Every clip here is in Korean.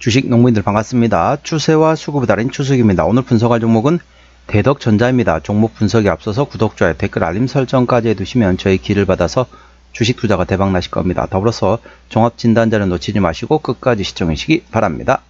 주식 농부인들 반갑습니다. 추세와 수급을 달인 추석입니다. 오늘 분석할 종목은 대덕전자입니다. 종목 분석에 앞서서 구독, 좋아요, 댓글, 알림 설정까지 해두시면 저희 길을 받아서 주식 투자가 대박 나실 겁니다. 더불어서 종합진단자를 놓치지 마시고 끝까지 시청해 주시기 바랍니다.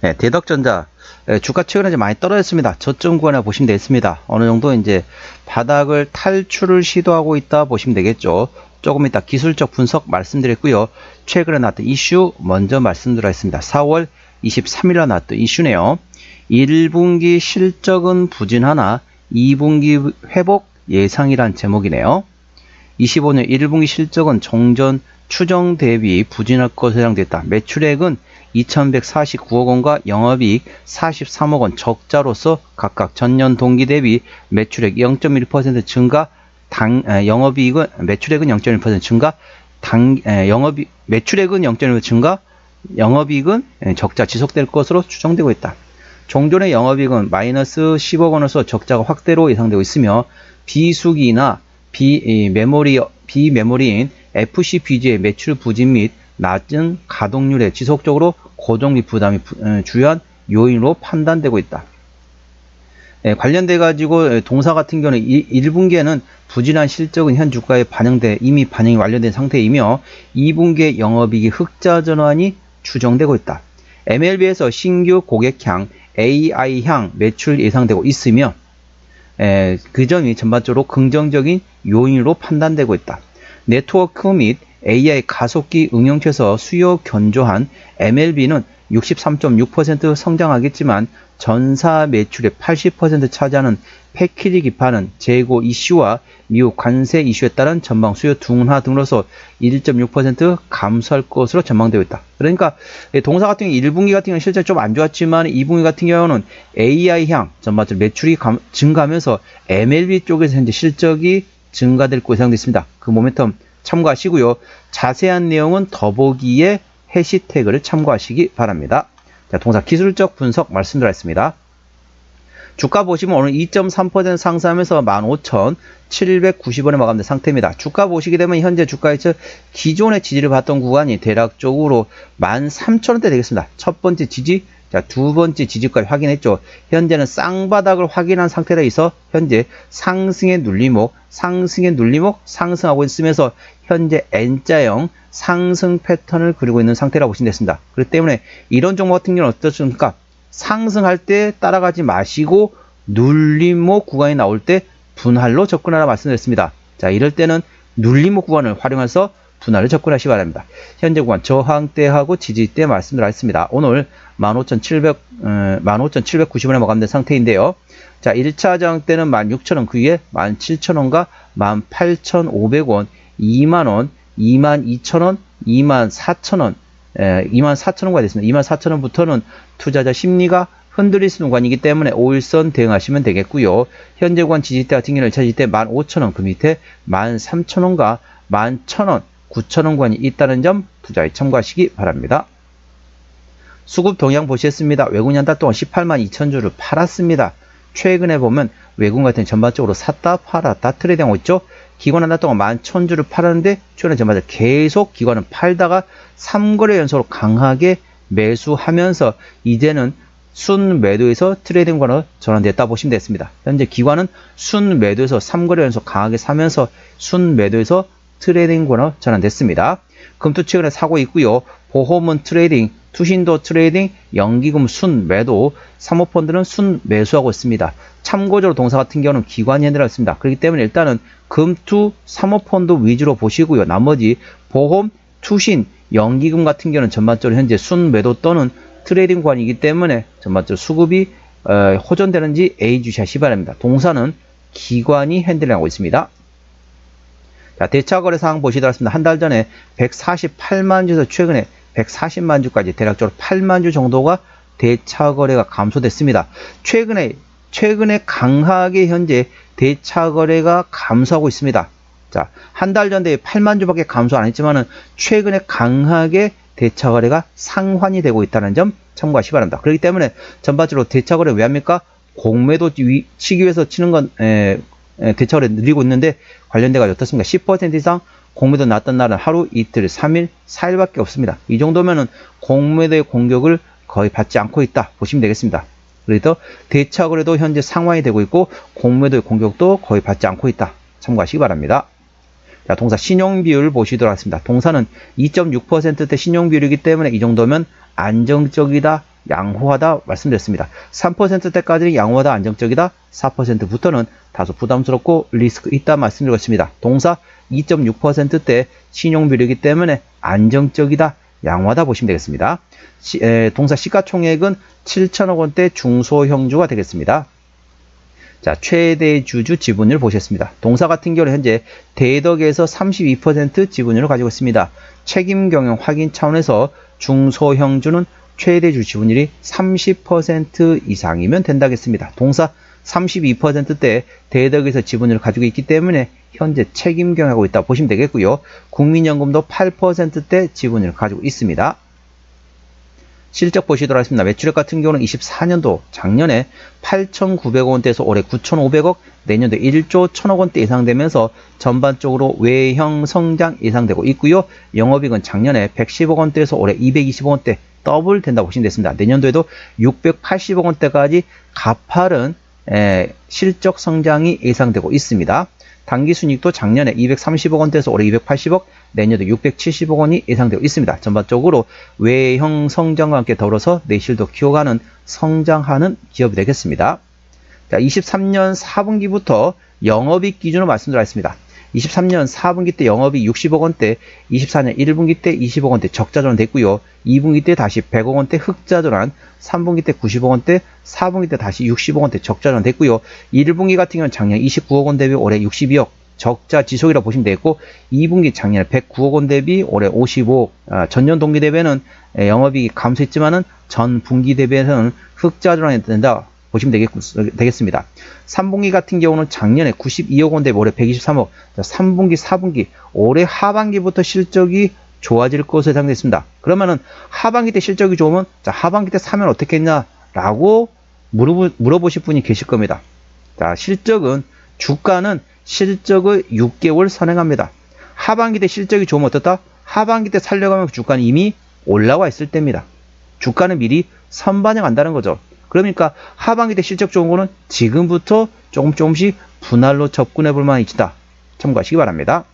네, 대덕전자 예, 주가 최근에 좀 많이 떨어졌습니다. 저점 구간에 보시면 되겠습니다. 어느 정도 이제 바닥을 탈출을 시도하고 있다 보시면 되겠죠. 조금 이따 기술적 분석 말씀드렸고요. 최근에 나왔던 이슈 먼저 말씀드리겠습니다. 4월 23일에 나왔던 이슈네요. 1분기 실적은 부진하나 2분기 회복 예상이란 제목이네요. 25년 1분기 실적은 종전 추정 대비 부진할 것으로 예상됐다. 매출액은 2,149억 원과 영업이익 43억 원 적자로서 각각 전년 동기 대비 매출액 0.1% 증가, 당 에, 영업이익은 매출액은 0.1% 증가, 당 에, 영업이 매출액은 0.1% 증가, 영업이익은 에, 적자 지속될 것으로 추정되고 있다. 종전의 영업이익은 마이너스 10억 원으로서 적자가 확대로 예상되고 있으며 비수기나 비 메모리 비메모리인 FCBG의 매출 부진 및 낮은 가동률에 지속적으로 고정비 부담이 주요한 요인으로 판단되고 있다. 예, 관련돼 가지고 동사 같은 경우는 1 분기에는 부진한 실적은 현 주가에 반영돼 이미 반영이 완료된 상태이며 2분기에 영업이익이 흑자 전환이 추정되고 있다. MLB에서 신규 고객향 AI향 매출 예상되고 있으며 에, 그 점이 전반적으로 긍정적인 요인으로 판단되고 있다. 네트워크 및 AI 가속기 응용체에서 수요 견조한 MLB는 63.6% 성장하겠지만 전사 매출의 80% 차지하는 패키지 기판은 재고 이슈와 미국 관세 이슈에 따른 전방 수요 둔화 등으로서 1.6% 감소할 것으로 전망되고 있다. 그러니까 동사 같은 경우 1분기 같은 경우는 실제 좀 안 좋았지만 2분기 같은 경우는 AI 향 전반적으로 매출이 감, 증가하면서 MLB 쪽에서 현재 실적이 증가될 것으로 예상됐습니다. 그 모멘텀 참고하시고요. 자세한 내용은 더보기에 해시태그를 참고하시기 바랍니다. 자, 동사 기술적 분석 말씀드렸습니다. 주가 보시면 오늘 2.3% 상승하면서 15,790원에 마감된 상태입니다. 주가 보시게 되면 현재 주가에서 기존의 지지를 봤던 구간이 대략적으로 13,000원대 되겠습니다. 첫 번째 지지, 자, 두 번째 지지까지 확인했죠. 현재는 쌍바닥을 확인한 상태라 있어 현재 상승의 눌림목, 상승의 눌림목 상승하고 있으면서 현재 N자형 상승 패턴을 그리고 있는 상태라고 보시면 됐습니다. 그렇기 때문에 이런 종목 같은 경우는 어떻습니까? 상승할 때 따라가지 마시고 눌림목 구간이 나올 때 분할로 접근하라 말씀드렸습니다. 자, 이럴 때는 눌림목 구간을 활용해서 분할을 접근하시기 바랍니다. 현재 구간 저항대하고 지지대 말씀드렸습니다. 오늘 15,700, 어, 15,790원에 마감된 상태인데요. 자, 1차 저항대는 16,000원, 그 위에 17,000원과 18,500원, 2만원, 22,000원, 24,000원, 24,000원가 됐습니다. 24,000원부터는 투자자 심리가 흔들릴 수 있는 구간이기 때문에 5일선 대응하시면 되겠고요. 현재 구간 지지대 같은 경우는 1차 지지대 15,000원 그 밑에 13,000원과 11,000원, 9,000원 구간이 있다는 점 투자에 참고하시기 바랍니다. 수급 동향 보시겠습니다. 외국인 한 달 동안 18만 2천 주를 팔았습니다. 최근에 보면 외국인 같은 전반적으로 샀다 팔았다 트레이딩하고 있죠. 기관 한 달 동안 11,000주를 팔았는데 최근에 전반적으로 계속 기관은 팔다가 3거래 연속으로 강하게 매수하면서 이제는 순 매도에서 트레이딩 관으로 전환됐다 보시면 됐습니다. 현재 기관은 순 매도에서 3거래 연속 강하게 사면서 순 매도에서 트레이딩 관으로 전환됐습니다. 금투 최근에 사고 있고요. 보험은 트레이딩, 투신도 트레이딩, 연기금 순 매도, 사모펀드는 순 매수하고 있습니다. 참고적으로 동사 같은 경우는 기관이 핸들하고 있습니다. 그렇기 때문에 일단은 금투, 사모펀드 위주로 보시고요. 나머지 보험, 투신, 연기금 같은 경우는 전반적으로 현재 순 매도 또는 트레이딩 관이기 때문에 전반적으로 수급이 어, 호전되는지 A주시하시 바랍니다. 동사는 기관이 핸들하고 있습니다. 자, 대차 거래 상황 보시도록 하겠습니다. 한 달 전에 148만 주에서 최근에 140만 주까지 대략적으로 8만 주 정도가 대차 거래가 감소됐습니다. 최근에 최근에 강하게 현재 대차 거래가 감소하고 있습니다. 자, 한 달 전에 8만 주밖에 감소 안 했지만은 최근에 강하게 대차 거래가 상환이 되고 있다는 점 참고하시기 바랍니다. 그렇기 때문에 전반적으로 대차 거래 왜 합니까? 공매도 치기 위해서 치는 건 에, 에, 대차거래 늘리고 있는데 관련돼 가지고 어떻습니까? 10% 이상 공매도 났던 날은 하루, 이틀, 3일, 4일밖에 없습니다. 이 정도면은 공매도의 공격을 거의 받지 않고 있다 보시면 되겠습니다. 그래서 대차 거래도 현재 상황이 되고 있고 공매도의 공격도 거의 받지 않고 있다. 참고하시기 바랍니다. 자, 동사 신용 비율 보시도록 하겠습니다. 동사는 2.6%대 신용 비율이기 때문에 이 정도면 안정적이다, 양호하다 말씀드렸습니다. 3%대까지는 양호하다, 안정적이다, 4%부터는 다소 부담스럽고 리스크 있다 말씀드렸습니다. 동사 2.6%대 신용 비율이기 때문에 안정적이다, 양호하다 보시면 되겠습니다. 시, 에, 동사 시가총액은 7천억 원대 중소형주가 되겠습니다. 자, 최대 주주 지분율 보셨습니다. 동사 같은 경우는 현재 대덕에서 32% 지분율을 가지고 있습니다. 책임 경영 확인 차원에서 중소형주는 최대 주 지분율이 30% 이상이면 된다겠습니다. 동사 32%대 대덕에서 지분율을 가지고 있기 때문에 현재 책임 경영하고 있다 보시면 되겠고요. 국민연금도 8%대 지분율을 가지고 있습니다. 실적 보시도록 하겠습니다. 매출액 같은 경우는 24년도 작년에 8,900원대에서 올해 9,500억, 내년도 1조 1,000억 원대 예상되면서 전반적으로 외형 성장 예상되고 있고요. 영업이익은 작년에 110억 원대에서 올해 220억 원대 더블 된다 고 보시면 됐습니다. 내년도에도 680억 원대까지 가파른 에, 실적 성장이 예상되고 있습니다. 당기순이익도 작년에 230억 원대에서 올해 280억, 내년도 670억 원이 예상되고 있습니다. 전반적으로 외형 성장과 함께 더불어서 내실도 키워가는 성장하는 기업이 되겠습니다. 자, 23년 4분기부터 영업이익 기준으로 말씀드리겠습니다. 23년 4분기 때 영업이 60억 원대, 24년 1분기 때 20억 원대 적자 전환됐고요. 2분기 때 다시 100억 원대 흑자 전환, 3분기 때 90억 원대, 4분기 때 다시 60억 원대 적자 전환됐고요. 1분기 같은 경우는 작년 29억 원 대비 올해 62억 적자 지속이라고 보시면 되겠고 2분기 작년에 109억 원 대비 올해 55억 아, 전년 동기 대비는 영업이익이 감소했지만은 전 분기 대비해서는 흑자 전환이 된다 보시면 되겠, 되겠습니다. 3분기 같은 경우는 작년에 92억 원 대비 올해 123억 3분기 4분기 올해 하반기부터 실적이 좋아질 것으로 예상됐습니다. 그러면은 하반기 때 실적이 좋으면 자 하반기 때 사면 어떻게 했냐라고 물어보, 물어보실 분이 계실 겁니다. 자 실적은 주가는 실적을 6개월 선행합니다. 하반기 때 실적이 좋으면 어떻다? 하반기 때 살려고 하면 주가는 이미 올라와 있을 때입니다. 주가는 미리 선반영한다는 거죠. 그러니까 하반기 때 실적 좋은 거는 지금부터 조금 조금씩 분할로 접근해 볼 만한 위치다. 참고하시기 바랍니다.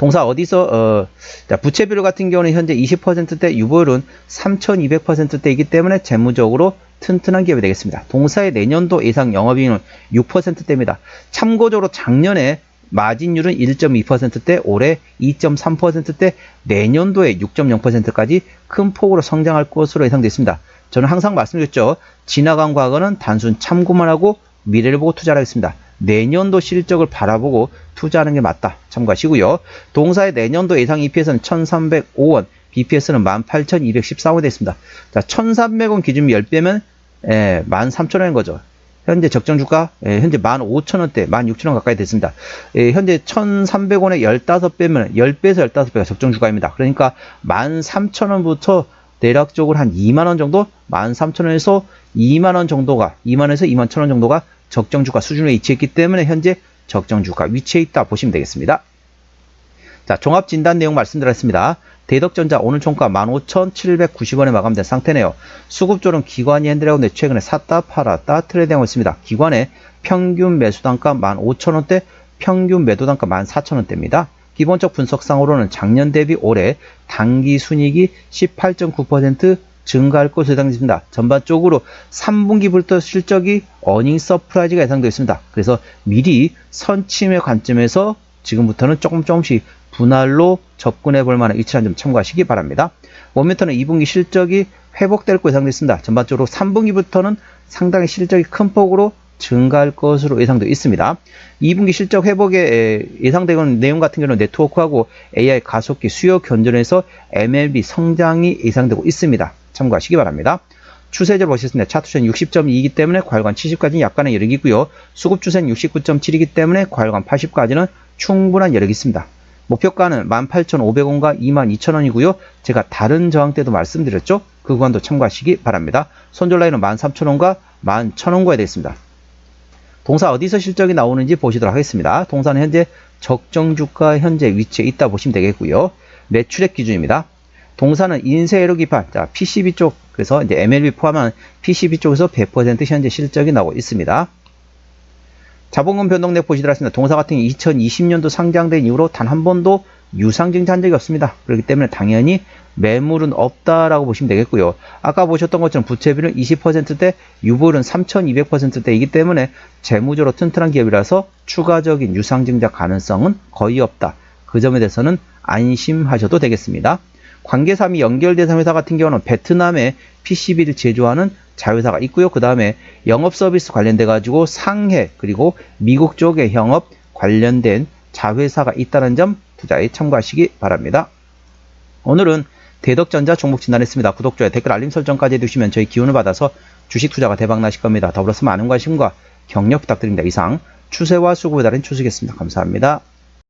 동사 어디서 어, 자, 부채 비율 같은 경우는 현재 20%대 유보율은 3200%대이기 때문에 재무적으로 튼튼한 기업이 되겠습니다. 동사의 내년도 예상 영업이익은 6%대입니다. 참고적으로 작년에 마진율은 1.2%대, 올해 2.3%대, 내년도에 6.0%까지 큰 폭으로 성장할 것으로 예상됐습니다. 저는 항상 말씀드렸죠. 지나간 과거는 단순 참고만 하고 미래를 보고 투자를 하겠습니다. 내년도 실적을 바라보고 투자하는 게 맞다. 참고하시고요. 동사의 내년도 예상 EPS는 1305원, BPS는 18,214원 됐습니다. 자, 1,300원 기준 10배면 예, 13,000원인 거죠. 현재 적정 주가 예, 현재 15,000원대, 16,000원 가까이 됐습니다. 예, 현재 1,300원에 15배면 10배에서 15배가 적정 주가입니다. 그러니까 13,000원부터 대략적으로 한 2만원 정도, 13,000원에서 2만원 정도가, 2만원에서 2만 1,000원 정도가 적정 주가 수준에 위치했기 때문에 현재 적정 주가 위치해 있다 보시면 되겠습니다. 자, 종합 진단 내용 말씀드렸습니다. 대덕전자 오늘 총가 15,790원에 마감된 상태네요. 수급조는 기관이 핸들하고 최근에 샀다 팔았다 트레이딩하고 있습니다. 기관의 평균 매수 단가 15,000원대, 평균 매도 단가 14,000원대입니다. 기본적 분석상으로는 작년 대비 올해 단기 순이익이 18.9% 증가할 것으로 예상됩니다. 전반적으로 3분기부터 실적이 어닝 서프라이즈가 예상되어 있습니다. 그래서 미리 선침의 관점에서 지금부터는 조금 조금씩 분할로 접근해 볼 만한 위치란 점 참고하시기 바랍니다. 모멘터는 2분기 실적이 회복될 것으로 예상됐습니다. 전반적으로 3분기부터는 상당히 실적이 큰 폭으로 증가할 것으로 예상되어 있습니다. 2분기 실적 회복에 예상되는 내용 같은 경우는 네트워크하고 AI 가속기 수요 견전에서 MLB 성장이 예상되고 있습니다. 참고하시기 바랍니다. 추세절 보셨습니다. 차트션 60.2이기 때문에 과열관 70까지는 약간의 여력이 고요 수급 추세는 69.7이기 때문에 과열관 80까지는 충분한 여력이 있습니다. 목표가는 18,500원과 22,000원이고요. 제가 다른 저항 때도 말씀드렸죠. 그 구간도 참고하시기 바랍니다. 손절 라인은 13,000원과 11,000원과에 되어 있습니다. 동사 어디서 실적이 나오는지 보시도록 하겠습니다. 동사는 현재 적정 주가 현재 위치에 있다 보시면 되겠고요. 매출액 기준입니다. 동사는 인쇄로 기판, 자, PCB 쪽, 그래서 이제 MLB 포함한 PCB 쪽에서 100% 현재 실적이 나오고 있습니다. 자본금 변동액 보시도록 하겠습니다. 동사 같은 경우 2020년도 상장된 이후로 단 한 번도 유상증자 한 적이 없습니다. 그렇기 때문에 당연히 매물은 없다라고 보시면 되겠고요. 아까 보셨던 것처럼 부채비율은 20%대, 유보율은 3200%대이기 때문에 재무적으로 튼튼한 기업이라서 추가적인 유상증자 가능성은 거의 없다. 그 점에 대해서는 안심하셔도 되겠습니다. 관계사미 연결대상 회사 같은 경우는 베트남에 PCB를 제조하는 자회사가 있고요. 그 다음에 영업 서비스 관련돼 가지고 상해 그리고 미국 쪽에 영업 관련된 자회사가 있다는 점 투자에 참고하시기 바랍니다. 오늘은 대덕전자 종목 진단했습니다. 구독, 좋아요, 댓글, 알림 설정까지 해두시면 저희 기운을 받아서 주식 투자가 대박 나실 겁니다. 더불어서 많은 관심과 격려 부탁드립니다. 이상 추세와 수급에 따른 추석이었습니다. 감사합니다.